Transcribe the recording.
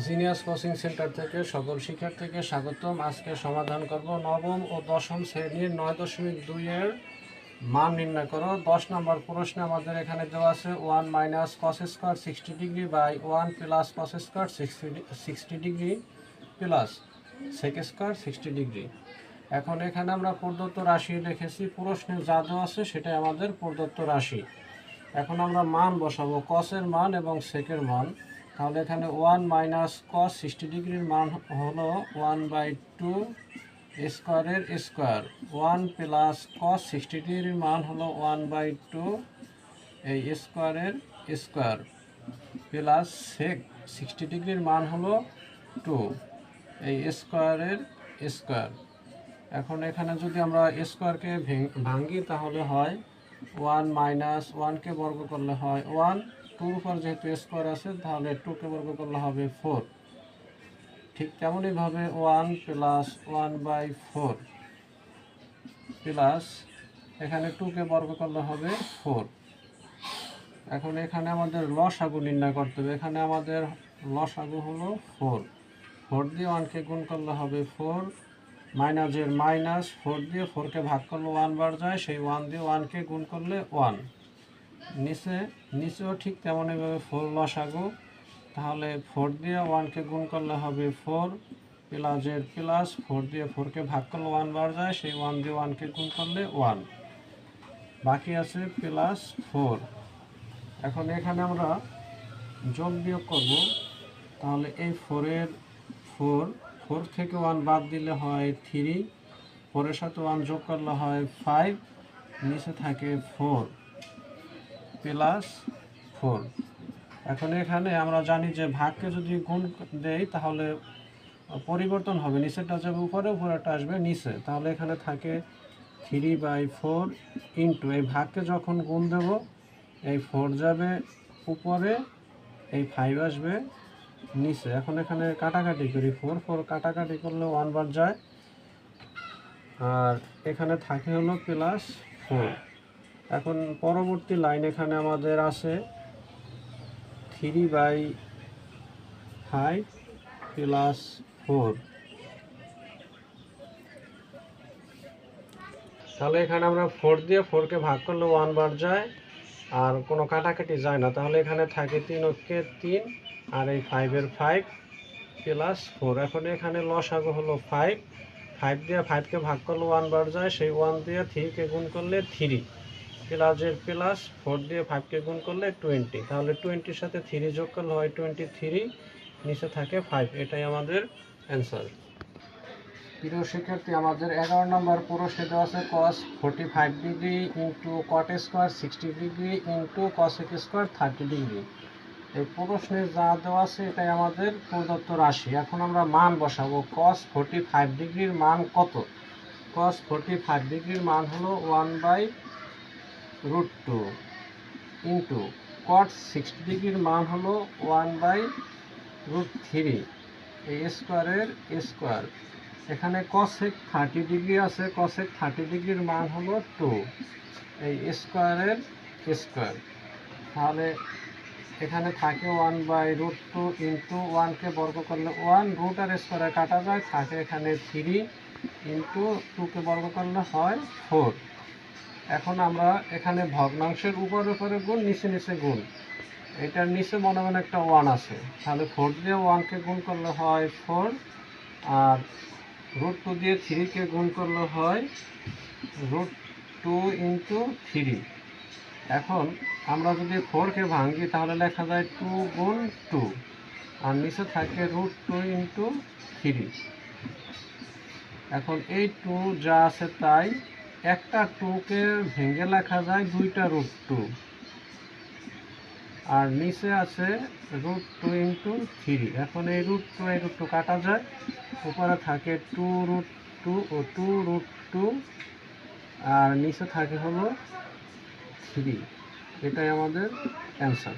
Genius coaching centre থেকে সকল শিক্ষার্থীকে স্বাগতম। আজকে সমাধান করব নবম ও দশম শ্রেণির নয় দশমিক দুইয়ের মান নির্ণয় করো। দশ নম্বর প্রশ্নে আমাদের এখানে দেওয়া আছে one minus cos square sixty degree by one plus cos square sixty sixty degree plus sec square sixty degree এখন এখানে আমরা প্রদত্ত রাশি লিখেছি, প্রশ্নে যা দেওয়া আছে সেটাই আমাদের প্রদত্ত রাশি। এখন আমরা মান বসাবো কসের মান এবং সেকের মান। তাহলে এখানে ওয়ান মাইনাস কস সিক্সটি ডিগ্রির মান হলো ওয়ান বাই টু স্কোয়ারের square one plus cos sixty ডিগ্রির মান হলো ওয়ান বাই টু এই স্কোয়ারের স্কোয়ার প্লাস সেক সিক্সটি ডিগ্রির মান হলো টু এই স্কোয়ারের স্কোয়ার এখন এখানে যদি আমরা স্কোয়ারকে ভাঙ্গি তাহলে হয় ওয়ান মাইনাস ওয়ানকে বর্গ করলে হয় ওয়ান টুর উপর যেহেতু স্কোয়ার আছে, তাহলে টুকে বর্গ করলে হবে ফোর ঠিক তেমনইভাবে one plus one by four plus এখানে টুকে বর্গ করলে হবে ফোর এখন এখানে আমাদের লসাগু নির্ণয় করতে হবে। এখানে আমাদের লসাগু হলো ফোর ফোর দিয়ে ওয়ানকে গুণ করলে হবে ফোর মাইনাসের মাইনাস ফোর দিয়ে ফোরকে ভাগ করলে ওয়ান বার যায়। সেই ওয়ান দিয়ে ওয়ানকে গুণ করলে ওয়ান নিচে, নিচেও ঠিক তেমনইভাবে ফোর লসাগু। তাহলে ফোর দিয়ে ওয়ানকে গুণ করলে হবে ফোর প্লাসের প্লাস ফোর দিয়ে ফোরকে ভাগ করলে ওয়ান বার যায়, সেই ওয়ান দিয়ে ওয়ানকে গুণ করলে ওয়ান বাকি আছে প্লাস ফোর এখন এখানে আমরা যোগ বিয়োগ করব। তাহলে এই ফোরের ফোর ফোর থেকে ওয়ান বাদ দিলে হয় থ্রি ফোরের সাথে ওয়ান যোগ করলে হয় ফাইভ নিচে থাকে ফোর প্লাস ফোর। এখন এখানে আমরা জানি যে ভাগকে যদি গুণ দেই, তাহলে পরিবর্তন হবে। নিচেরটা যাবে উপরে উপরেটা আসবে নিচে। তাহলে এখানে থাকে থ্রি বাই ফোর ইন্টু এই ভাগকে যখন গুণ দেব, এই ফোর যাবে উপরে, এই ফাইভ আসবে নিচে। এখন এখানে কাটাকাটি করি। ফোর ফোর কাটাকাটি করলে ওয়ান বার যায়। আর এখানে থাকে হলো প্লাস ফোর এখন পরবর্তী লাইন এখানে আমাদের আছে three by five plus four. তাহলে এখানে আমরা ফোর দিয়ে ফোরকে ভাগ করলে ওয়ান বার যায়, আর কোনো কাটাকাটি যায় না। তাহলে এখানে থাকে তিন অক্ষে তিন, আর এই ফাইভের ফাইভ প্লাস ফোর এখন এখানে লস লসাগু হলো ফাইভ ফাইভ দিয়ে ফাইভকে ভাগ করলে ওয়ান বার যায়, সেই ওয়ান দিয়ে থ্রিকে গুণ করলে থ্রি প্লাসের প্লাস ফোর দিয়ে ফাইভকে গুণ করলে টোয়েন্টি তাহলে টোয়েন্টির সাথে থ্রি যোগ করলে হয় টোয়েন্টি থ্রি নিচে থাকে ফাইভ এটাই আমাদের অ্যান্সার প্রিয় শিক্ষার্থী, আমাদের এগারো নম্বর প্রশ্নে দেওয়া আছে cos forty five degree into cot square sixty degree into cosec square thirty degree এই প্রশ্নে যা দেওয়া আছে, এটাই আমাদের প্রদত্ত রাশি। এখন আমরা মান বসাবো। কস ফোর্টি ফাইভ ডিগ্রির মান কত? কস ফোর্টি ফাইভ ডিগ্রির মান হলো one by root two into cot sixty ডিগ্রির মান হলো ওয়ান বাই রুট থ্রি, এই স্কোয়ারের স্কোয়ার। এখানে কসেক থার্টি ডিগ্রি আছে কসেক থার্টি ডিগ্রির মান হলো টু এই স্কোয়ারের স্কোয়ার। তাহলে এখানে থাকে one by root two into ওয়ানকে বর্গ করলে ওয়ান রুট আর স্কোয়ারে কাটা যায়, থাকে এখানে থ্রি ইন্টু টুকে বর্গ করলে হয় ফোর এখন আমরা এখানে ভগ্নাংশের উপরে উপরে গুণ, নিচে নিচে গুণ। এটার নিচে মনে মনে একটা ওয়ান আছে। তাহলে ফোর দিয়ে ওয়ানকে গুণ করলে হয় ফোর আর রুট টু দিয়ে থ্রিকে গুণ করলে হয় রুট টু ইন্টু থ্রি এখন আমরা যদি ফোরকে ভাঙি, তাহলে লেখা যায় টু গুণ টু আর নিচে থাকে রুট টু ইন্টু থ্রি এখন এই টু যা আছে তাই একটা টুকে ভেঙে লেখা যায় দুইটা রুট টু আর নিচে আছে রুট টু ইন্টু থ্রি এখন এই রুট টু এই রুট টু কাটা যায়। উপরে থাকে টু রুট টু ও টু রুট টু আর নিচে থাকে হলো থ্রি এটাই আমাদের অ্যান্সার